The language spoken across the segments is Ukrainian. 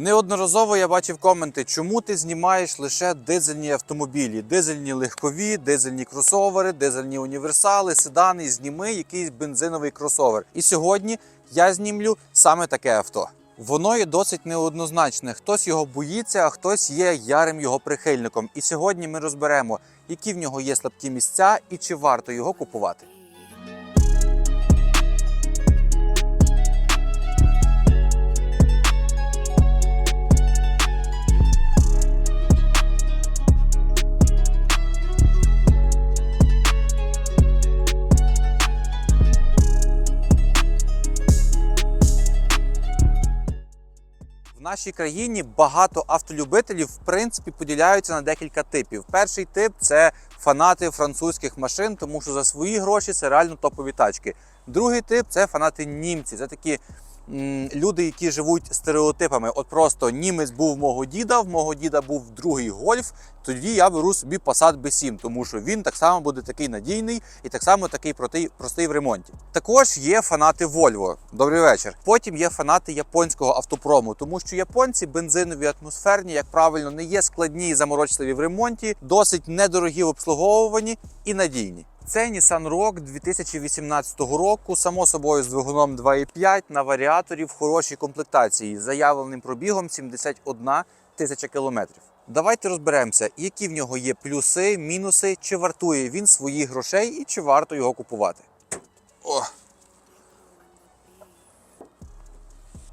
Неодноразово я бачив коменти, чому ти знімаєш лише дизельні автомобілі, дизельні легкові, дизельні кросовери, дизельні універсали, седани. Зніми якийсь бензиновий кросовер. І сьогодні я знімлю саме таке авто. Воно є досить неоднозначне. Хтось його боїться, а хтось є ярим його прихильником. І сьогодні ми розберемо, які в нього є слабкі місця і чи варто його купувати. Нашій країні багато автолюбителів в принципі поділяються на декілька типів. Перший тип це фанати французьких машин, тому що за свої гроші це реально топові тачки. Другий тип це фанати німці. Це такі люди, які живуть стереотипами. От просто німець був мого діда, в мого діда був другий гольф. Тоді я беру собі Passat B7, тому що він так само буде такий надійний і так само такий простий в ремонті. Також є фанати Volvo. Добрий вечір. Потім є фанати японського автопрому, тому що японці бензинові атмосферні, як правильно, не є складні і заморочливі в ремонті, досить недорогі в обслуговуванні і надійні. Це Nissan Rogue 2018 року, само собою з двигуном 2.5 на варіаторі в хорошій комплектації, з заявленим пробігом 71 тисяча кілометрів. Давайте розберемося, які в нього є плюси, мінуси, чи вартує він своїх грошей і чи варто його купувати. О.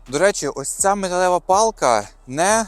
До речі, ось ця металева палка не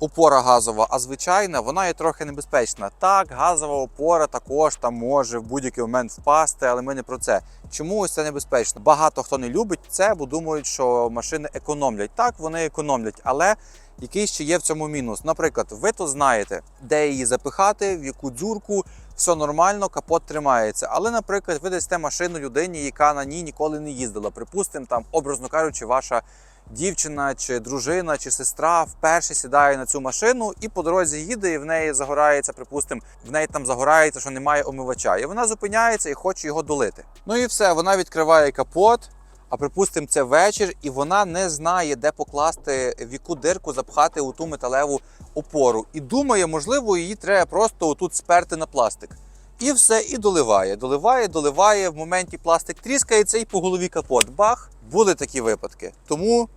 опора газова, а звичайна, вона є трохи небезпечна. Так, газова опора також там може в будь-який момент впасти, але ми не про це. Чому ось це небезпечно? Багато хто не любить це, бо думають, що машини економлять. Так, вони економлять, але який ще є в цьому мінус. Наприклад, ви то знаєте, де її запихати, в яку дзюрку, все нормально, капот тримається. Але, наприклад, ви дасте машину людині, яка на ній ніколи не їздила. Припустимо, там, образно кажучи, ваша дівчина чи дружина чи сестра вперше сідає на цю машину і по дорозі їде, і в неї загорається, припустимо, в неї там загорається, що немає омивача. І вона зупиняється і хоче його долити. Ну і все, вона відкриває капот. А припустимо, це вечір, і вона не знає, де покласти в яку дирку запхати у ту металеву опору. І думає, можливо, її треба просто отут сперти на пластик. І все, і доливає. Доливає, доливає. В моменті пластик тріскається і по голові капот. Бах! Були такі випадки. Тому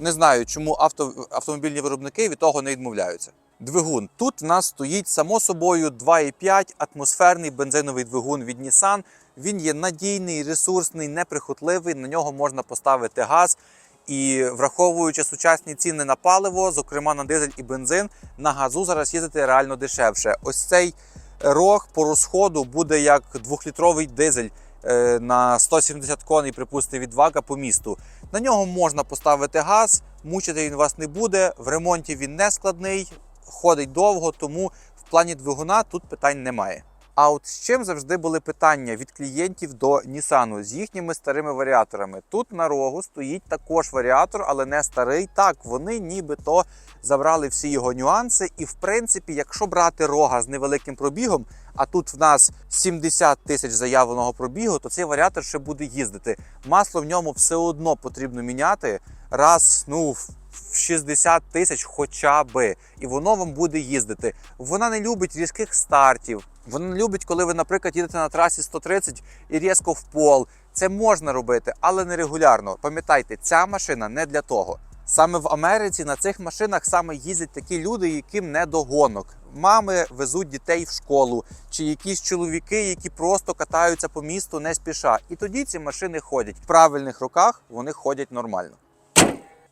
не знаю, чому авто, автомобільні виробники від того не відмовляються. Двигун. Тут в нас стоїть само собою 2,5 атмосферний бензиновий двигун від Nissan. Він є надійний, ресурсний, неприхотливий. На нього можна поставити газ. І враховуючи сучасні ціни на паливо, зокрема на дизель і бензин, на газу зараз їздити реально дешевше. Ось цей рог по розходу буде як двохлітровий дизель е, на 170 коней, припустимо, від вага по місту. На нього можна поставити газ, мучити він вас не буде. В ремонті він не складний, ходить довго, тому в плані двигуна тут питань немає. А от з чим завжди були питання від клієнтів до Нісану з їхніми старими варіаторами. Тут на рогу стоїть також варіатор, але не старий. Так, вони нібито забрали всі його нюанси. І в принципі, якщо брати рога з невеликим пробігом, а тут в нас 70 тисяч заявленого пробігу, то цей варіатор ще буде їздити. Масло в ньому все одно потрібно міняти раз, ну в 60 тисяч хоча би, і воно вам буде їздити. Вона не любить різких стартів. Вона не любить, коли ви, наприклад, їдете на трасі 130 і різко в пол. Це можна робити, але не регулярно. Пам'ятайте, ця машина не для того. Саме в Америці на цих машинах саме їздять такі люди, яким не до гонок. Мами везуть дітей в школу, чи якісь чоловіки, які просто катаються по місту не спіша. І тоді ці машини ходять в правильних руках, вони ходять нормально.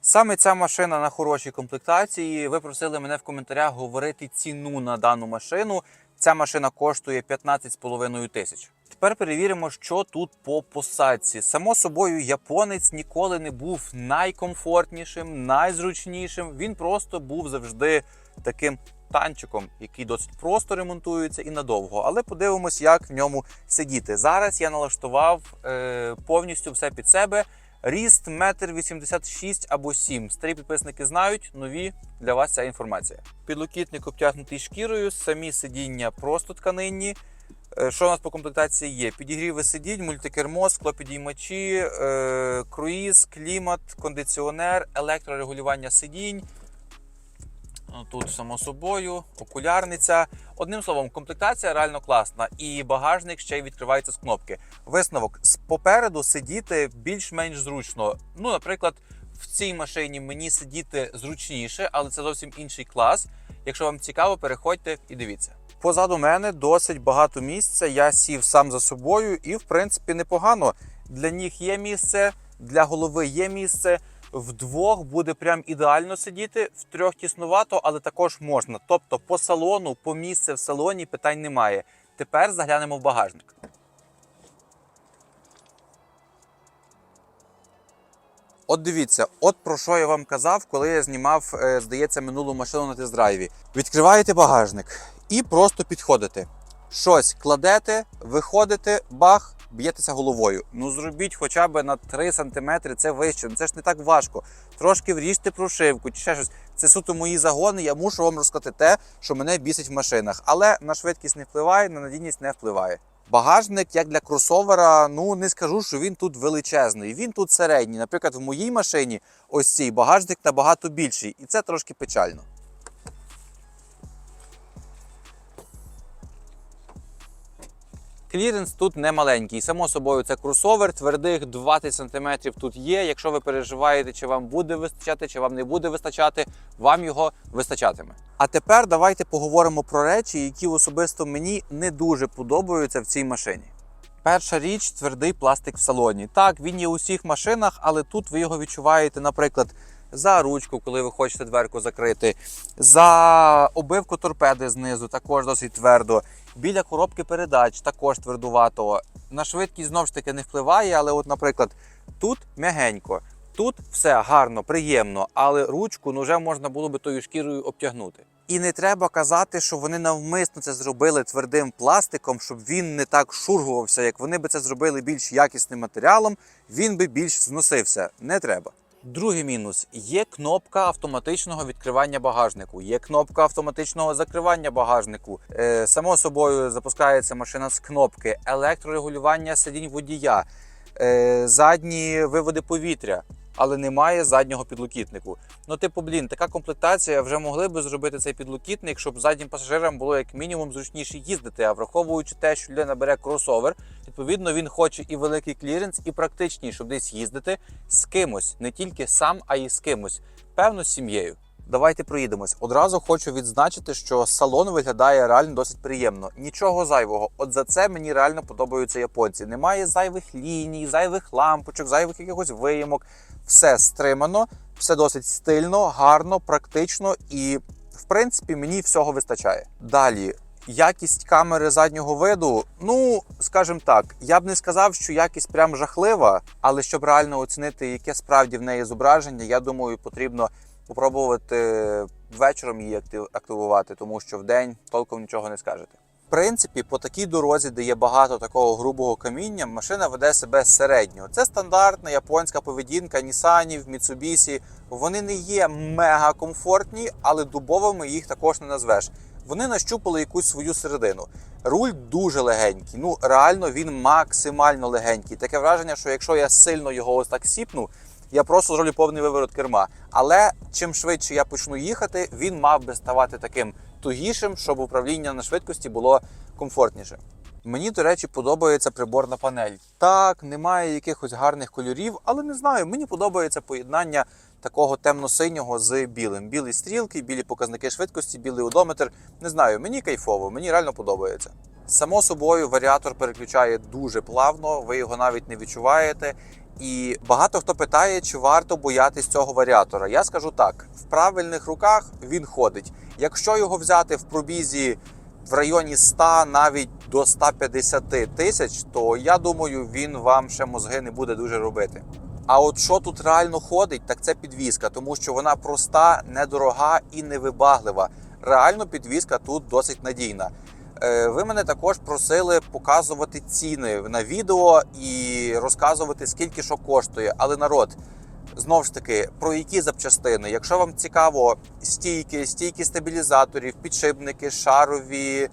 Саме ця машина на хорошій комплектації. Ви просили мене в коментарях говорити ціну на дану машину. Ця машина коштує 15,5 тисяч. Тепер перевіримо, що тут по посадці. Само собою, японець ніколи не був найкомфортнішим, найзручнішим. Він просто був завжди таким танчиком, який досить просто ремонтується і надовго. Але подивимось, як в ньому сидіти. Зараз я налаштував е, повністю все під себе. Ріст 1,86 м або 7 Старі підписники знають, нові для вас ця інформація. Підлокітник обтягнутий шкірою, самі сидіння просто тканинні. Е, Що у нас по комплектації є? Підігріви сидінь, мультикермо, склопідіймачі, е, круїз, клімат, кондиціонер, електрорегулювання сидінь, Тут, само собою, окулярниця. Одним словом, комплектація реально класна, і багажник ще й відкривається з кнопки. Висновок попереду сидіти більш-менш зручно. Ну, наприклад, в цій машині мені сидіти зручніше, але це зовсім інший клас. Якщо вам цікаво, переходьте і дивіться. Позаду мене досить багато місця. Я сів сам за собою, і в принципі непогано. Для ніг є місце, для голови є місце. Вдвох буде прям ідеально сидіти, в трьох тіснувато, але також можна. Тобто по салону, по місце в салоні питань немає. Тепер заглянемо в багажник. От дивіться, от про що я вам казав, коли я знімав, е, здається, минулу машину на тест-драйві. Відкриваєте багажник і просто підходите. Щось кладете, виходите, бах, б'єтеся головою. Ну зробіть хоча б на 3 см це вище. Ну це ж не так важко. Трошки вріжте прошивку чи ще щось. Це суто мої загони. Я мушу вам розказати те, що мене бісить в машинах. Але на швидкість не впливає, на надійність не впливає. Багажник, як для кросовера, ну не скажу, що він тут величезний. Він тут середній. Наприклад, в моїй машині ось цій багажник набагато більший, і це трошки печально. Кліренс тут не маленький. Само собою, це кросовер, твердих 20 см тут є. Якщо ви переживаєте, чи вам буде вистачати, чи вам не буде вистачати, вам його вистачатиме. А тепер давайте поговоримо про речі, які особисто мені не дуже подобаються в цій машині. Перша річ твердий пластик в салоні. Так, він є у всіх машинах, але тут ви його відчуваєте, наприклад, за ручку, коли ви хочете дверку закрити, за обивку торпеди знизу, також досить твердо. Біля коробки передач також твердувато. На швидкість знову ж таки не впливає, але, от, наприклад, тут м'ягенько, тут все гарно, приємно, але ручку ну, вже можна було би тою шкірою обтягнути. І не треба казати, що вони навмисно це зробили твердим пластиком, щоб він не так шургувався. Як вони би це зробили більш якісним матеріалом, він би більш зносився. Не треба. Другий мінус: є кнопка автоматичного відкривання багажнику, є кнопка автоматичного закривання багажнику. Е, само собою запускається машина з кнопки, електрорегулювання сидінь водія, е, задні виводи повітря, але немає заднього підлокітнику. Ну, типу, блін, така комплектація вже могли би зробити цей підлокітник, щоб заднім пасажирам було як мінімум зручніше їздити. А враховуючи те, що людина бере кросовер, відповідно він хоче і великий кліренс, і практичний, щоб десь їздити з кимось, не тільки сам, а й з кимось, певно, з сім'єю. Давайте проїдемось. Одразу хочу відзначити, що салон виглядає реально досить приємно. Нічого зайвого. От за це мені реально подобаються японці. Немає зайвих ліній, зайвих лампочок, зайвих якихось виямок. Все стримано, все досить стильно, гарно, практично і, в принципі, мені всього вистачає. Далі. Якість камери заднього виду, ну скажімо так, я б не сказав, що якість прям жахлива, але щоб реально оцінити, яке справді в неї зображення, я думаю, потрібно попробувати вечором її активувати, тому що в день толком нічого не скажете. В принципі, по такій дорозі, де є багато такого грубого каміння, машина веде себе середньо. Це стандартна японська поведінка Нісанів, Mitsubishi. Вони не є мега комфортні, але дубовими їх також не назвеш. Вони нащупали якусь свою середину. Руль дуже легенький. Ну реально він максимально легенький. Таке враження, що якщо я сильно його ось так сіпну, я просто зроблю повний виворот керма. Але чим швидше я почну їхати, він мав би ставати таким тугішим, щоб управління на швидкості було комфортніше. Мені, до речі, подобається приборна панель. Так, немає якихось гарних кольорів, але не знаю. Мені подобається поєднання такого темно-синього з білим. Білі стрілки, білі показники швидкості, білий одометр. Не знаю, мені кайфово, мені реально подобається. Само собою, варіатор переключає дуже плавно, ви його навіть не відчуваєте. І багато хто питає, чи варто боятись цього варіатора. Я скажу так: в правильних руках він ходить. Якщо його взяти в пробізі в районі 100, навіть до 150 тисяч, то я думаю, він вам ще мозги не буде дуже робити. А от що тут реально ходить, так це підвізка, тому що вона проста, недорога і невибаглива. Реально підвізка тут досить надійна. Е, Ви мене також просили показувати ціни на відео і розказувати, скільки що коштує. Але народ, знову ж таки, про які запчастини? Якщо вам цікаво стійки, стійки стабілізаторів, підшипники, шарові,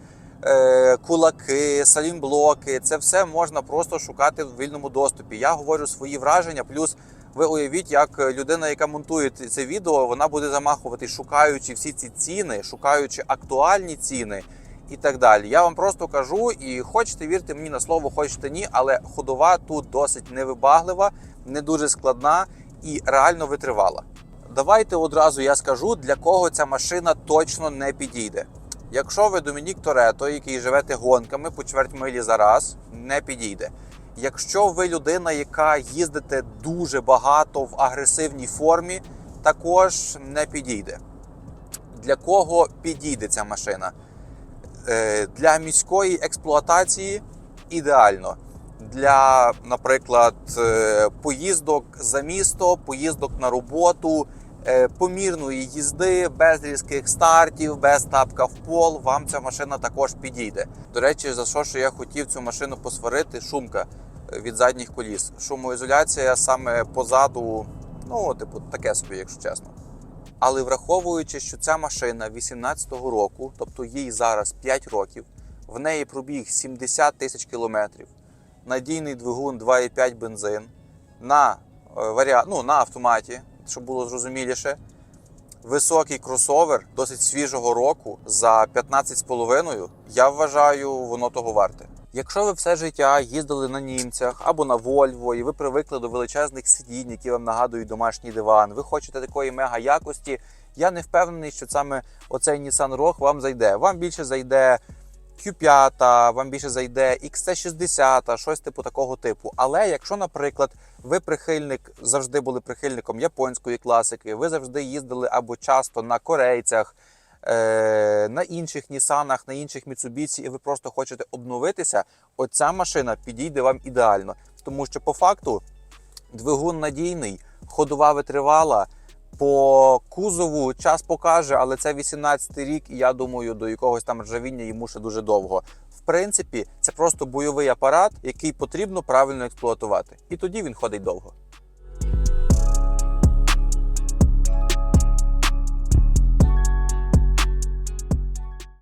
е, кулаки, салінблоки, це все можна просто шукати в вільному доступі. Я говорю свої враження, плюс Ви уявіть, як людина, яка монтує це відео, вона буде замахувати, шукаючи всі ці ціни, шукаючи актуальні ціни і так далі. Я вам просто кажу, і хочете вірте мені на слово, хочете ні, але ходова тут досить невибаглива, не дуже складна і реально витривала. Давайте одразу я скажу, для кого ця машина точно не підійде. Якщо ви Домінік Торетто, який живете гонками по чверть милі за раз, не підійде. Якщо ви людина, яка їздите дуже багато в агресивній формі, також не підійде. Для кого підійде ця машина? Е, Для міської експлуатації ідеально. Для, наприклад, е, поїздок за місто, поїздок на роботу, е, помірної їзди, без різких стартів, без тапка в пол, вам ця машина також підійде. До речі, за що що я хотів цю машину посварити, шумка від задніх коліс. Шумоізоляція саме позаду, ну, типу, таке собі, якщо чесно. Але враховуючи, що ця машина 18-го року, тобто їй зараз 5 років, в неї пробіг 70 тисяч кілометрів, надійний двигун 2,5 бензин на, е, варіа... ну, на автоматі, щоб було зрозуміліше. Високий кросовер досить свіжого року за 15,5, я вважаю, воно того варте. Якщо ви все життя їздили на німцях або на Вольво, і ви привикли до величезних сидінь, які вам нагадують домашній диван, ви хочете такої мега якості, я не впевнений, що саме оцей Nissan Rogue вам зайде. Вам більше зайде Q5, вам більше зайде XC60, щось типу такого типу. Але якщо, наприклад, ви прихильник завжди були прихильником японської класики, ви завжди їздили або часто на корейцях, на інших Нісанах, на інших Mitsubishi, і ви просто хочете обновитися, оця машина підійде вам ідеально. Тому що по факту двигун надійний, ходова витривала. По кузову час покаже, але це 18 рік, і я думаю, до якогось там ржавіння йому ще дуже довго. В принципі, це просто бойовий апарат, який потрібно правильно експлуатувати. І тоді він ходить довго.